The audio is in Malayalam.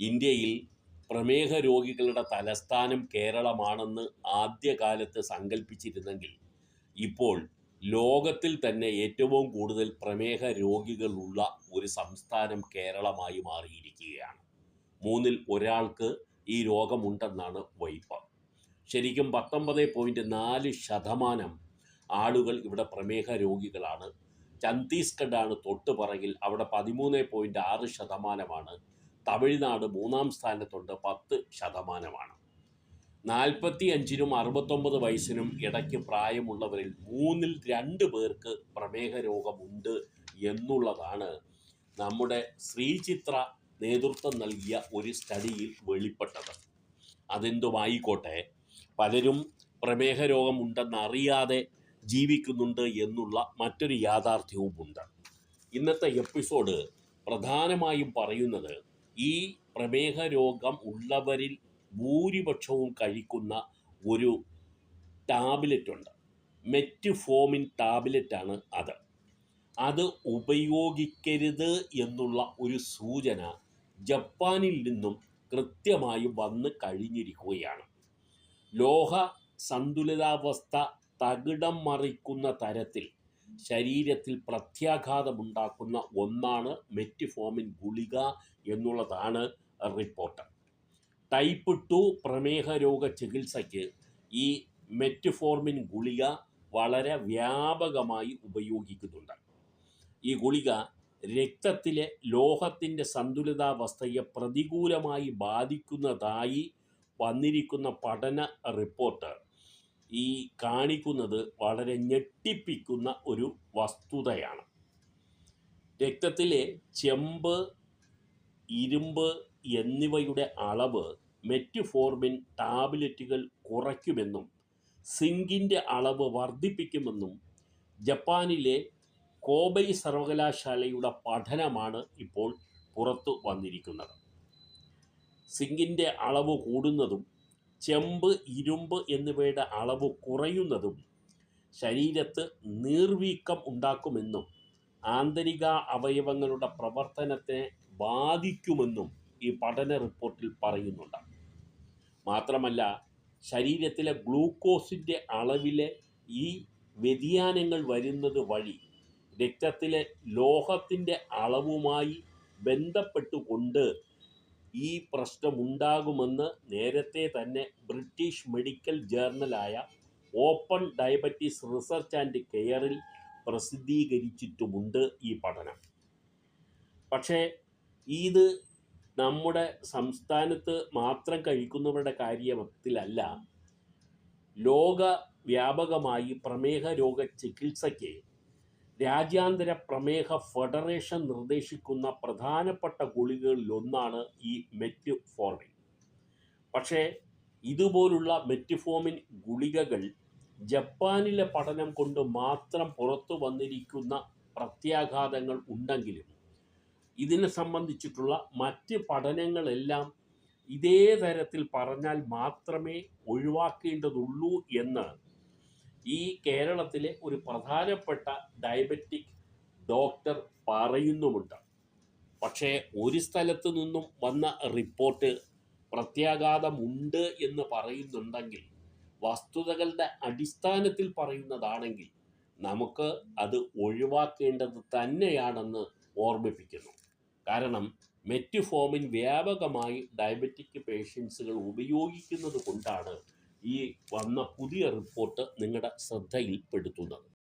ഇന്ത്യയിൽ പ്രമേഹ രോഗികളുടെ തലസ്ഥാനം കേരളമാണെന്ന് ആദ്യകാലത്ത് സങ്കല്പിച്ചിരുന്നെങ്കിൽ ഇപ്പോൾ ലോകത്തിൽ തന്നെ ഏറ്റവും കൂടുതൽ പ്രമേഹ രോഗികളുള്ള ഒരു സംസ്ഥാനം കേരളമായി മാറിയിരിക്കുകയാണ്. മൂന്നിൽ ഒരാൾക്ക് ഈ രോഗമുണ്ടെന്നാണ് വൈപ്പ്. ശരിക്കും പത്തൊമ്പത് പോയിന്റ് നാല് ശതമാനം ആളുകൾ ഇവിടെ പ്രമേഹ രോഗികളാണ്. ഛത്തീസ്ഗഡാണ് തൊട്ടുപറകിൽ. അവിടെ പതിമൂന്ന് പോയിന്റ് ആറ് ശതമാനമാണ് തമിഴ്നാട് മൂന്നാം സ്ഥാനത്തുണ്ട് പത്ത് ശതമാനമാണ്. നാൽപ്പത്തി അഞ്ചിനും അറുപത്തൊമ്പത് വയസ്സിനും ഇടയ്ക്ക് പ്രായമുള്ളവരിൽ മൂന്നിൽ രണ്ട് പേർക്ക് പ്രമേഹ രോഗമുണ്ട് എന്നുള്ളതാണ് നമ്മുടെ ശ്രീചിത്ര നേതൃത്വം നൽകിയ ഒരു സ്റ്റഡിയിൽ വെളിപ്പെട്ടത്. അതെന്തുമായിക്കോട്ടെ? പലരും പ്രമേഹ രോഗമുണ്ടെന്നറിയാതെ ജീവിക്കുന്നുണ്ട് എന്നുള്ള മറ്റൊരു യാഥാർത്ഥ്യവുമുണ്ട്. ഇന്നത്തെ എപ്പിസോഡ് പ്രധാനമായും പറയുന്നത് ഈ പ്രമേഹ രോഗം ഉള്ളവരിൽ ഭൂരിപക്ഷവും കഴിക്കുന്ന ഒരു ടാബ്ലറ്റ് ഉണ്ട് മെറ്റ്ഫോമിൻ ടാബ്ലറ്റാണ് അത്. അത് ഉപയോഗിക്കരുത് എന്നുള്ള ഒരു സൂചന ജപ്പാനിൽ നിന്നും കൃത്യമായി വന്ന് കഴിഞ്ഞിരിക്കുകയാണ്. ലോഹ സന്തുലിതാവസ്ഥ തകിടം മറിക്കുന്ന തരത്തിൽ ശരീരത്തിൽ പ്രത്യാഘാതമുണ്ടാക്കുന്ന ഒന്നാണ് മെറ്റിഫോമിൻ ഗുളിക എന്നുള്ളതാണ് റിപ്പോർട്ട്. ടൈപ്പ് ടു പ്രമേഹ രോഗ ചികിത്സയ്ക്ക് ഈ മെറ്റിഫോർമിൻ ഗുളിക വളരെ വ്യാപകമായി ഉപയോഗിക്കുന്നുണ്ട്. ഈ ഗുളിക രക്തത്തിലെ ലോഹത്തിന്റെ സന്തുലിതാവസ്ഥയെ പ്രതികൂലമായി ബാധിക്കുന്നതായി വന്നിരിക്കുന്ന പഠന റിപ്പോർട്ട് ഈ കാണിക്കുന്നത് വളരെ ഞെട്ടിപ്പിക്കുന്ന ഒരു വസ്തുതയാണ്. രക്തത്തിലെ ചെമ്പ് ഇരുമ്പ് എന്നിവയുടെ അളവ് മെറ്റുഫോർമിൻ ടാബ്ലറ്റുകൾ കുറയ്ക്കുമെന്നും സിങ്കിന്റെ അളവ് വർദ്ധിപ്പിക്കുമെന്നും ജപ്പാനിലെ കോബൈ സർവകലാശാലയുടെ പഠനമാണ് ഇപ്പോൾ പുറത്തു വന്നിരിക്കുന്നത്. സിങ്കിന്റെ അളവ് കൂടുന്നതും ചെമ്പ് ഇരുമ്പ് എന്നിവയുടെ അളവ് കുറയുന്നതും ശരീരത്ത് നീർവീക്കം ഉണ്ടാക്കുമെന്നും ആന്തരിക അവയവങ്ങളുടെ പ്രവർത്തനത്തെ ബാധിക്കുമെന്നും ഈ പഠന റിപ്പോർട്ടിൽ പറയുന്നുണ്ട്. മാത്രമല്ല ശരീരത്തിലെ ഗ്ലൂക്കോസിന്റെ അളവിലെ ഈ വ്യതിയാനങ്ങൾ വരുന്നത് വഴി രക്തത്തിലെ ലോഹത്തിന്റെ അളവുമായി ബന്ധപ്പെട്ടുകൊണ്ട് ഈ പ്രശ്നമുണ്ടാകുമെന്ന് നേരത്തെ തന്നെ ബ്രിട്ടീഷ് മെഡിക്കൽ ജേർണലായ ഓപ്പൺ ഡയബറ്റീസ് റിസർച്ച് ആൻഡ് കെയറിൽ പ്രസിദ്ധീകരിച്ചിട്ടുമുണ്ട് ഈ പഠനം. പക്ഷേ ഇത് നമ്മുടെ സംസ്ഥാനത്ത് മാത്രം കഴിക്കുന്നവരുടെ കാര്യത്തിലല്ല ലോക വ്യാപകമായി പ്രമേഹ രോഗ ചികിത്സയ്ക്ക് രാജ്യാന്തര പ്രമേഹ ഫെഡറേഷൻ നിർദ്ദേശിക്കുന്ന പ്രധാനപ്പെട്ട ഗുളികകളിലൊന്നാണ് ഈ മെറ്റ്ഫോർമിൻ. പക്ഷേ ഇതുപോലുള്ള മെറ്റ്ഫോമിൻ ഗുളികകൾ ജപ്പാനിലെ പഠനം കൊണ്ട് മാത്രം പുറത്തു വന്നിരിക്കുന്ന പ്രത്യാഘാതങ്ങൾ ഉണ്ടെങ്കിലും ഇതിനെ സംബന്ധിച്ചിട്ടുള്ള മറ്റ് പഠനങ്ങളെല്ലാം ഇതേ തരത്തിൽ പറഞ്ഞാൽ മാത്രമേ ഒഴിവാക്കേണ്ടതുള്ളൂ എന്ന് ഈ കേരളത്തിലെ ഒരു പ്രധാനപ്പെട്ട ഡയബറ്റിക് ഡോക്ടർ പറയുന്നുമുണ്ട്. പക്ഷേ ഒരു സ്ഥലത്ത് നിന്നും വന്ന റിപ്പോർട്ട് പ്രത്യാഘാതമുണ്ട് എന്ന് പറയുന്നുണ്ടെങ്കിൽ വസ്തുതകളുടെ അടിസ്ഥാനത്തിൽ പറയുന്നതാണെങ്കിൽ നമുക്ക് അത് ഒഴിവാക്കേണ്ടത് തന്നെയാണെന്ന് ഓർമ്മിപ്പിക്കുന്നു. കാരണം മെറ്റ്ഫോമിൻ വ്യാപകമായി ഡയബറ്റിക് പേഷ്യൻസുകൾ ഉപയോഗിക്കുന്നത് കൊണ്ടാണ് ഈ വന്ന പുതിയ റിപ്പോർട്ട് നിങ്ങളുടെ ശ്രദ്ധയിൽപ്പെടുത്തുന്നത്.